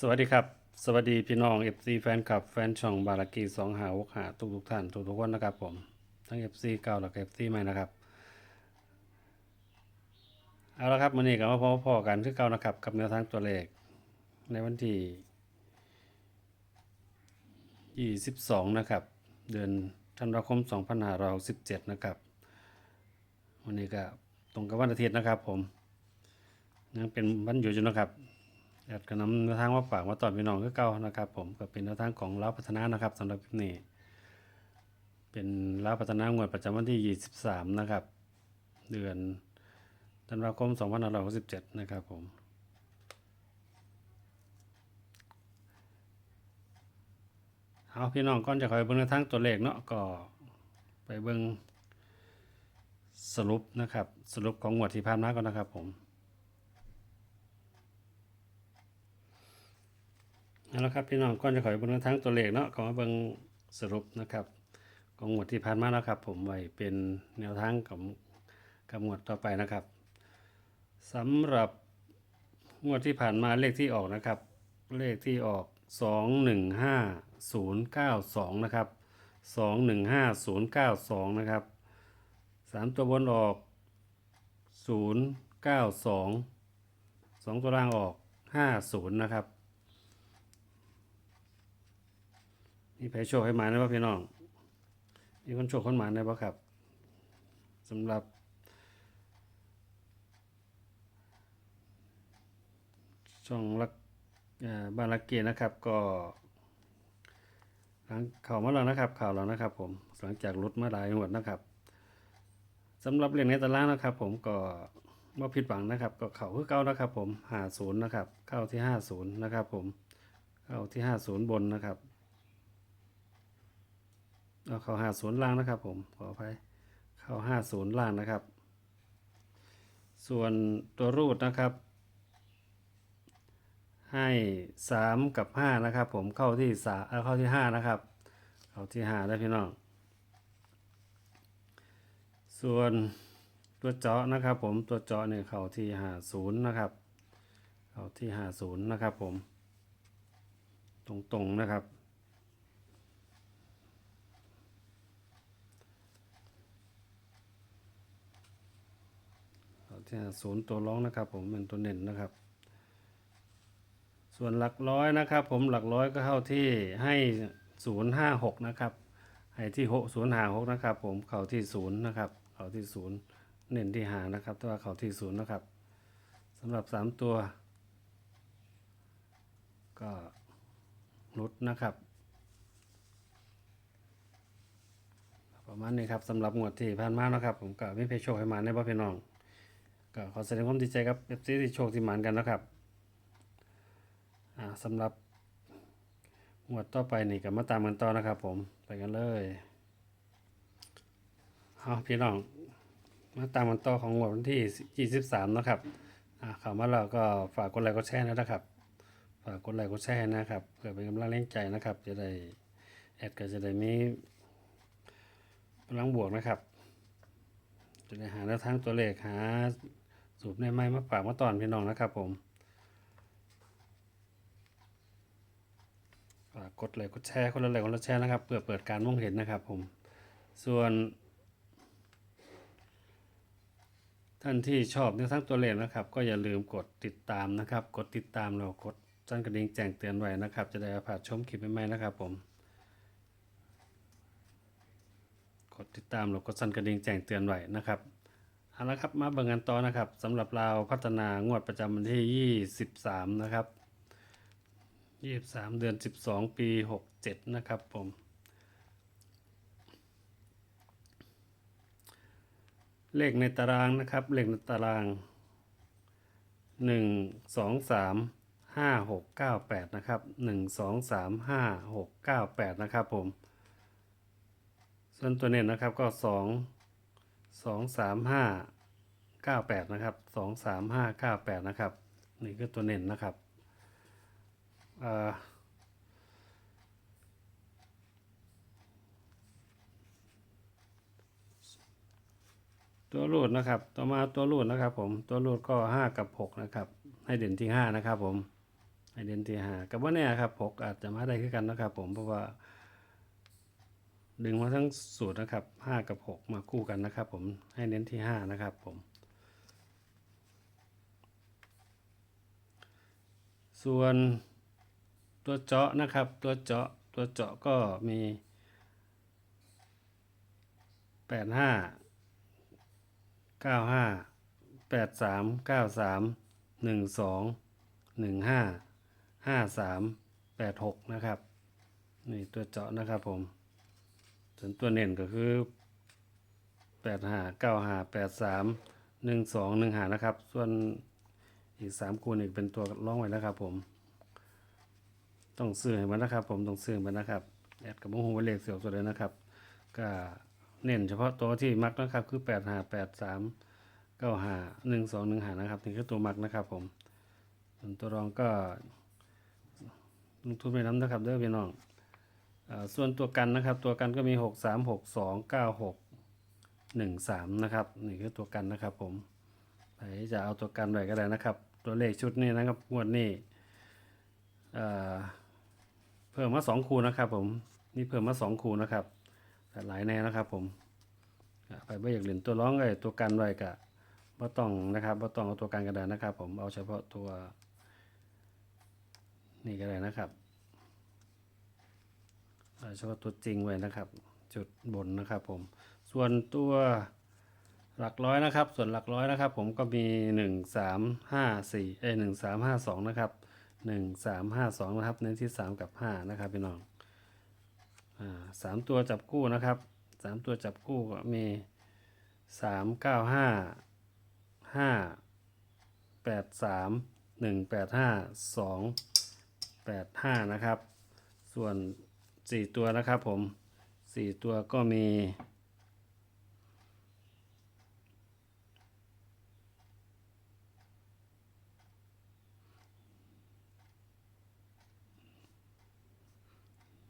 สวัสดีครับ สวัสดีพี่น้อง FC แฟนคลับแฟนช่องบารากีสองหาวกหาทุกทุกท่านทุกทุกคนนะครับผม ทั้ง FC เก่าและ FC ใหม่นะครับ เอาละครับวันนี้ก็มาพบพอกันที่เก่านะครับ กับแนวทางตัวเลข ในวันที่ 22 นะครับ เดือนธันวาคม 2567นะครับ วันนี้ก็ตรงกับวันอาทิตย์นะครับผมยังเป็นวันหยุดอยู่นะครับ อยากจะนำแนวทางมาฝากมาตอนพี่น้องก็เก่านะครับ ผมก็เป็นแนวทางของลาวพัฒนานะครับสำหรับคลิปนี้ เป็นลาวพัฒนางวดประจำวันที่ 23 นะครับ เดือนธันวาคม2567 นะครับผมเอาพี่น้องก่อนจะคอยเบิ่งแนวทางตัวเลขเนาะก็ไปเบิ่งสรุปนะครับ สรุปของงวดที่ผ่านมาก่อนนะครับผม เอาละครับพี่น้องก่อนจะขอเบิ่งทั้งตัวเลขเนาะก็มาเบิ่งสรุปนะครับของงวดที่ผ่านมาแล้วครับ ผมไว้เป็นแนวทางกับกับงวดต่อไปนะครับสำหรับงวดที่ผ่านมาเลขที่ออกนะครับ เลขที่ออก 215092 นะครับ 215092 นะครับสามตัวบนออก 092สองตัวล่างออก 50 นะครับ มีใครโชคให้หมาได้ป่ะพี่น้องมีคนโชคคนหมาได้ป่ะครับสำหรับช่องลักบ้านลักเกียนะครับก็หลังข่าวมาแล้วนะครับ ข่าวแล้วนะครับ ผมหลังจากรุดมาหลายงวดนะครับสำหรับเรื่องในตารางนะครับ ผมก็ว่าผิดหวังนะครับ ก็เข่าคือเก้านะครับ ผมหาศูนย์นะครับ เข้าที่ห้าศูนย์นะครับ ผมเข้าที่ห้าศูนย์บนนะครับ เอาเข้าห้าศูนย์ล่างนะครับ ผมขออภัยเข้าห้าศูนย์ล่างนะครับ ส่วนตัวรูดนะครับ ให้สามกับห้านะครับ ผมเข้าที่สาเอาเข้าที่ห้านะครับ เข้าที่ห้าได้พี่น้องส่วนตัวเจาะนะครับ ผมตัวเจาะเนี่ยเข้าที่ห้าศูนย์นะครับเข้าที่ห้าศูนย์นะครับ ผม ตรงๆนะครับ เอาที่ ศูนย์ตัวร้องนะครับ ผมเป็นตัวเน้นนะครับ ส่วนหลักร้อยนะครับ ผมหลักร้อยก็เข้าที่ให้ศูนย์ห้าหกนะครับ ให้ที่หกศูนย์หาหกนะครับ ผมเข้าที่ศูนย์นะครับเข้าที่ศูนย์เน้นที่หานะครับต่ว่าเข้าที่ศูนย์นะครับสำหรับสามตัว ก็ลดนะครับประมาณนี้ครับสำหรับงวดที่ผ่านมานะครับ ผมก็ไม่เพชโชคให้มาในบ่พี่น้อง ก็ขอแสดงความดีใจกับเอฟซีที่โชคที่หมานกันนะครับอ่าสำหรับงวดต่อไปนี่ก็มาตามกันต่อนะครับ ผมไปกันเลยเอาพี่น้องมาตามกันต่อของงวดวันที่ 23 นะครับอ่าข้ามาแล้วก็ฝากกดไลค์กดแชร์นะครับ ฝากกดไลค์กดแชร์นะครับเพื่อเป็นกำลังแรงใจนะครับ จะได้แอดก็จะได้มีพลังบวกนะครับจะได้หาแนวทางตัวเลขหา สูตรในไม้มาฝากมาตอนพี่น้องนะครับผมฝากกดไลค์กดแชร์คนละไลค์คนละแชร์นะครับเพื่อเปิดการมองเห็นนะครับผมส่วน ท่านที่ชอบแนวทางตัวเลขนะครับ ก็อย่าลืมกดติดตามนะครับ กดติดตามแล้วกดสั่นกระดิ่งแจ้งเตือนไว้นะครับ จะได้ผ่านชมคลิปใหม่ๆนะครับผมกดติดตามแล้วกดสั่นกระดิ่งแจ้งเตือนไว้นะครับ เอาละครับมาเบิ่งกันต่อนะครับสำหรับเราพัฒนางวดประจำวันที่ 23 นะครับ 23 เดือน 12 ปี 67 นะครับผมเลขในตารางนะครับ เลขในตาราง 1 2 3 5 6 9 8 นะครับ 1 2 3 5 6 9 8 นะครับผม ส่วนตัวเน้นนะครับก็สอง สองสามห้าเก้าแปดนะครับสองสามห้าเก้าแปดนะครับ นี่คือตัวเน้นนะครับตัวรูดนะครับ ต่อมาตัวรูดนะครับ ผม ตัวรูดก็ห้ากับหกนะครับ ให้เด่นที่ห้านะครับ ผม ให้เด่นที่ห้ากับว่าเนี่ยครับหกอาจจะมาได้คือกันนะครับ ผม เพราะว่า ดึงมาทั้งสูตรนะครับห้ากับหกมาคู่กันนะครับ ผมให้เน้นที่ห้านะครับผม ส่วนตัวเจาะนะครับ ตัวเจาะตัวเจาะก็มีแปดห้าเก้าห้าแปดสามเก้าสามหนึ่งสองหนึ่งห้าห้าสามแปดหกนะครับ นี่ตัวเจาะนะครับผม ส่วนตัวเน่นก็คือแปดห้าเก้าห้าแปดสามหนึ่งสองหนึ่งหานะครับ ส่วนอีกสามคูณอีกเป็นตัวร่องไว้นะครับผม ต้องซื้อให้มันนะครับ ผมต้องซื้อมันนะครับแอดกับโมโหเลขเสียวตัวเลยนะครับ ก็เน้นเฉพาะตัวที่มักนะครับ คือแปดห้าแปดสามเก้าห้าหนึ่งสองหนึ่งหานะครับนี่คือตัวมักนะครับ ผมส่วนตัวรองก็ลงทุนไปน้ำนะครับเด้อพี่น้อง ส่วนตัวกันนะครับ ตัวกันก็มี 6 3 6 2 9 6 1 3 นะครับนี่คือตัวกันนะครับผมใครจะเอาตัวกันไว้ก็ได้นะครับ ตัวเลขชุดนี้นะครับงวดนี้อ่เพิ่มมา 2 คูนะครับผมนี่เพิ่มมา 2 คูนะครับแต่หลายแน่นะครับผมไปไม่อยากเล่นตัวร้องเลยตัวกันไว้กะบ่ต้องนะครับบ่ต้องเอาตัวกันก็ได้นะครับ ผมเอาเฉพาะตัวนี่ก็ได้นะครับ เฉพาะตัวจริงไว้นะครับ จุดบนนะครับผม ส่วนตัวหลักร้อยนะครับ ส่วนหลักร้อยนะครับ ผมก็มีหนึ่งสามห้าสี่เอ้หนึ่งสามห้าสองนะครับหนึ่งสามห้าสองนะครับ เน้นที่สามกับห้านะครับพี่น้องอ่าสามตัวจับคู่นะครับสามตัวจับคู่ก็มีสามเก้าห้าห้าแปดสามหนึ่งแปดห้าสองแปดห้านะครับ ส่วน สี่ตัวนะครับผมสี่ตัวก็มี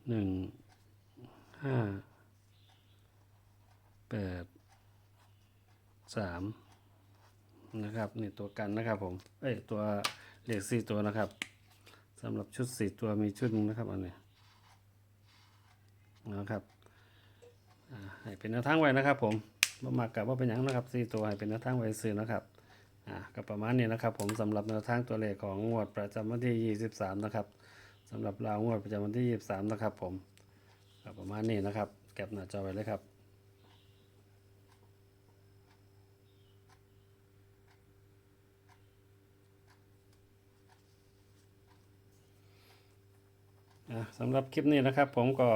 หนึ่งห้าแปดสามนะครับนี่ตัวกันนะครับผมเอ้ยตัวเหลขสี่ตัวนะครับสำหรับชุดสี่ตัวมีชุดหนึงนะครับอันนี้ นะครับให้เป็นแนวทางไว้นะครับผมบ่มากกับว่าเป็นอย่างนะครับสี่ตัวให้เป็นแนวทางไว้ซื้อนะครับอ่าก็ประมาณนี้นะครับ ผมสำหรับแนวทางตัวเลขของงวดประจำวันที่ 23 นะครับสำหรับราวงวดประจำวันที่ 23 นะครับ ผมก็ประมาณนี้นะครับแก็บหน้าจอไว้เลยครับอะสำหรับคลิปนี้นะครับผมก็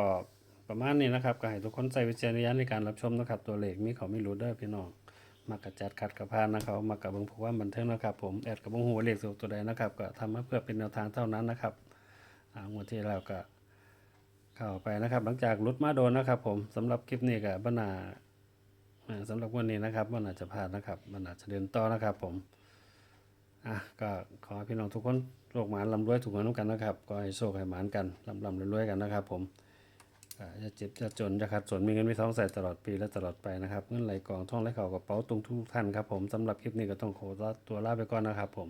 ประมาณนี้นะครับก็ให้ทุกคนใส่วิจารณญาณในการรับชมนะครับ ตัวเลขมีเขาไม่รู้เด้อพี่น้องมากระจัดขัดกระพานนะครับมากับเบิ่งผู้ว่าบันเทิงนะครับ ผมแอดกับเบิ่งหัวเลขสูตัวใดนะครับ ก็ทำมาเพื่อเป็นแนวทางเท่านั้นนะครับอางวดที่แล้วก็เข้าไปนะครับ หลังจากลุดมาโดนนะครับ ผมสำหรับคลิปนี้ก็บรรณาอ่าสำหรับวันนี้นะครับมันอาจจะพลาดนะครับมันอาจจะเดินต่อนะครับ ผมอะก็ขอพี่น้องทุกคนโชคหมานลำรวยถูกกันทุกกันนะครับก็ให้โชคให้หมานกันลำลำรวยๆกันนะครับ ผม อ่าจะเจ็บจะจนจะขาดสนมีเงินมีทองใส่ตลอดปีและตลอดไปนะครับเงินไหลกองท่องไหลเข่ากระเป๋าตรงทุกท่านครับผมสำหรับคลิปนี้ก็ต้องขอตัวลาไปก่อนนะครับผม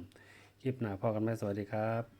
คลิปหน้าพอกันไหมสวัสดีครับ